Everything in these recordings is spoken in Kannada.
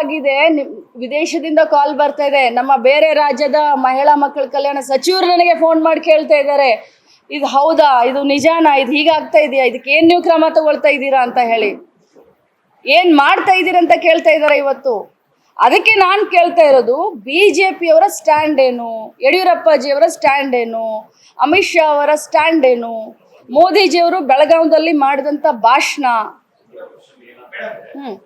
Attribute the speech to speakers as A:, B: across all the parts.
A: ಆಗಿದೆ. ವಿದೇಶದಿಂದ ಕಾಲ್ ಬರ್ತಾ ಇದೆ. ನಮ್ಮ ಬೇರೆ ರಾಜ್ಯದ ಮಹಿಳಾ ಮಕ್ಕಳ ಕಲ್ಯಾಣ ಸಚಿವರು ನನಗೆ ಫೋನ್ ಮಾಡಿ ಕೇಳ್ತಾ ಇದ್ದಾರೆ. ಇದು ಹೌದಾ? ಇದು ನಿಜಾನಾ? ಇದು ಹೀಗಾಗ್ತಾ ಇದೆಯಾ? ಇದಕ್ಕೆ ಏನು ನೀವು ಕ್ರಮ ತಗೊಳ್ತಾ ಇದ್ದೀರಾ ಅಂತ ಹೇಳಿ. ಏನು ಮಾಡ್ತಾ ಇದ್ದೀರಾ ಅಂತ ಕೇಳ್ತಾ ಇದ್ದಾರೆ ಇವತ್ತು. ಅದಕ್ಕೆ ನಾನು ಕೇಳ್ತಾ ಇರೋದು ಬಿ ಜೆ ಪಿಯವರ ಸ್ಟ್ಯಾಂಡ್ ಏನು? ಯಡಿಯೂರಪ್ಪಾಜಿಯವರ ಸ್ಟ್ಯಾಂಡ್ ಏನು? ಅಮಿತ್ ಶಾ ಅವರ ಸ್ಟ್ಯಾಂಡ್ ಏನು? ಮೋದಿಜಿಯವರು ಬೆಳಗಾವದಲ್ಲಿ ಮಾಡಿದಂಥ ಭಾಷಣ. ಹ್ಞೂ ಹ್ಞೂ ಆ?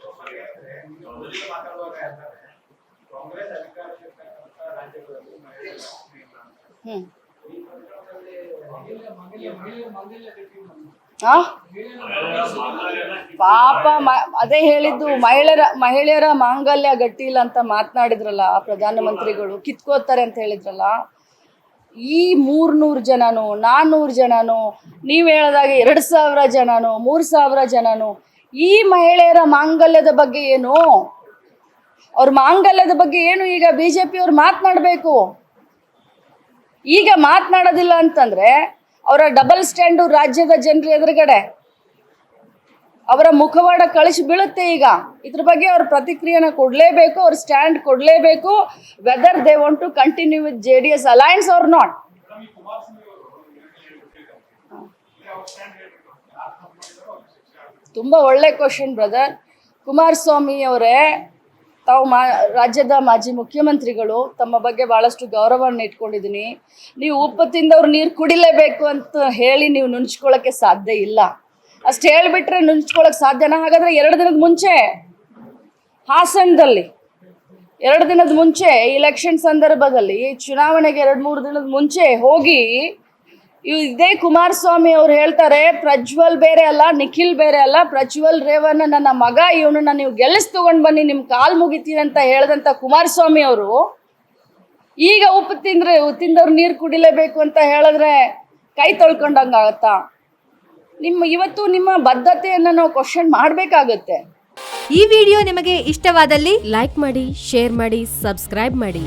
A: ಪಾಪ ಅದೇ ಹೇಳಿದ್ದು ಮಹಿಳೆಯರ ಮಹಿಳೆಯರ ಮಾಂಗಲ್ಯ ಗಟ್ಟಿ ಇಲ್ಲ ಅಂತ ಮಾತನಾಡಿದ್ರಲ್ಲ ಪ್ರಧಾನಮಂತ್ರಿಗಳು ಕಿತ್ಕೋತಾರೆ ಅಂತ ಹೇಳಿದ್ರಲ್ಲ. ಈ ಮೂರ್ನೂರು ಜನನು ನಾನ್ನೂರು ಜನನು, ನೀವು ಹೇಳಿದಾಗ ಎರಡು ಸಾವಿರ ಜನನು, ಮೂರು ಸಾವಿರ ಜನನು, ಈ ಮಹಿಳೆಯರ ಮಾಂಗಲ್ಯದ ಬಗ್ಗೆ ಏನು? ಅವ್ರ ಮಾಂಗಲ್ಯದ ಬಗ್ಗೆ ಏನು ಈಗ ಬಿ ಜೆ ಪಿಯವ್ರು ಮಾತನಾಡಬೇಕು? ಈಗ ಮಾತನಾಡೋದಿಲ್ಲ ಅಂತಂದ್ರೆ ಅವರ ಡಬಲ್ ಸ್ಟ್ಯಾಂಡು ರಾಜ್ಯದ ಜನರ ಎದುರುಗಡೆ ಅವರ ಮುಖವಾಡ ಕಳಿಸಿ ಬೀಳುತ್ತೆ ಈಗ. ಇದ್ರ ಬಗ್ಗೆ ಅವ್ರ ಪ್ರತಿಕ್ರಿಯೆನ ಕೊಡಲೇಬೇಕು, ಅವ್ರ ಸ್ಟ್ಯಾಂಡ್ ಕೊಡಲೇಬೇಕು. Whether they want to continue with J D S alliance ಅವ್ರ ನಾಟ್ ತುಂಬ ಒಳ್ಳೆ ಕ್ವಶನ್ ಬ್ರದರ್ ಕುಮಾರಸ್ವಾಮಿ ಅವರೇ ತಾವು ಮಾ, ರಾಜ್ಯದ ಮಾಜಿ ಮುಖ್ಯಮಂತ್ರಿಗಳು ತಮ್ಮ ಬಗ್ಗೆ ಭಾಳಷ್ಟು ಗೌರವವನ್ನು ಇಟ್ಕೊಂಡಿದ್ದೀನಿ. ನೀವು ಉಪ್ಪತ್ತಿಂದ ತಿಂದವ್ರು ನೀರು ಕುಡಿಲೇಬೇಕು ಅಂತ ಹೇಳಿ ನೀವು ನುಣ್ಚ್ಕೊಳ್ಳೋಕ್ಕೆ ಸಾಧ್ಯ ಇಲ್ಲ. ಅಷ್ಟು ಹೇಳಿಬಿಟ್ರೆ ನುಂಚ್ಕೊಳ್ಳೋಕೆ ಸಾಧ್ಯನಾ? ಹಾಗಾದರೆ ಎರಡು ದಿನದ ಮುಂಚೆ, ಹಾಸನದಲ್ಲಿ, ಎರಡು ದಿನದ ಮುಂಚೆ ಇಲೆಕ್ಷನ್ ಸಂದರ್ಭದಲ್ಲಿ ಚುನಾವಣೆಗೆ ಎರಡು ಮೂರು ದಿನದ ಮುಂಚೆ ಹೋಗಿ ಇದೇ ಕುಮಾರಸ್ವಾಮಿ ಅವ್ರು ಹೇಳ್ತಾರೆ, ಪ್ರಜ್ವಲ್ ಬೇರೆ ಅಲ್ಲ, ನಿಖಿಲ್ ಬೇರೆ ಅಲ್ಲ, ಪ್ರಜ್ವಲ್ ರೇವಣ್ಣ ನನ್ನ ಮಗ, ಇವನನ್ನ ನೀವು ಗೆಲ್ಲಿಸ್ ತಗೊಂಡ್ ಬನ್ನಿ, ನಿಮ್ ಕಾಲ್ ಮುಗಿತೀನಿ ಅಂತ ಹೇಳ್ದಂತ ಕುಮಾರಸ್ವಾಮಿ ಅವರು, ಈಗ ಉಪ್ಪು ತಿಂದ್ರೆ, ತಿಂದವ್ರು ನೀರು ಕುಡಿಲೇಬೇಕು ಅಂತ ಹೇಳಿದ್ರೆ ಕೈ ತೊಳ್ಕೊಂಡಂಗಾಗತ್ತಾ ನಿಮ್ಮ ಇವತ್ತು ನಿಮ್ಮ ಬದ್ಧತೆಯನ್ನು ನಾವು ಕ್ವಶನ್ ಮಾಡಬೇಕಾಗತ್ತೆ.
B: ಈ ವಿಡಿಯೋ ನಿಮಗೆ ಇಷ್ಟವಾದಲ್ಲಿ ಲೈಕ್ ಮಾಡಿ, ಶೇರ್ ಮಾಡಿ, ಸಬ್ಸ್ಕ್ರೈಬ್ ಮಾಡಿ.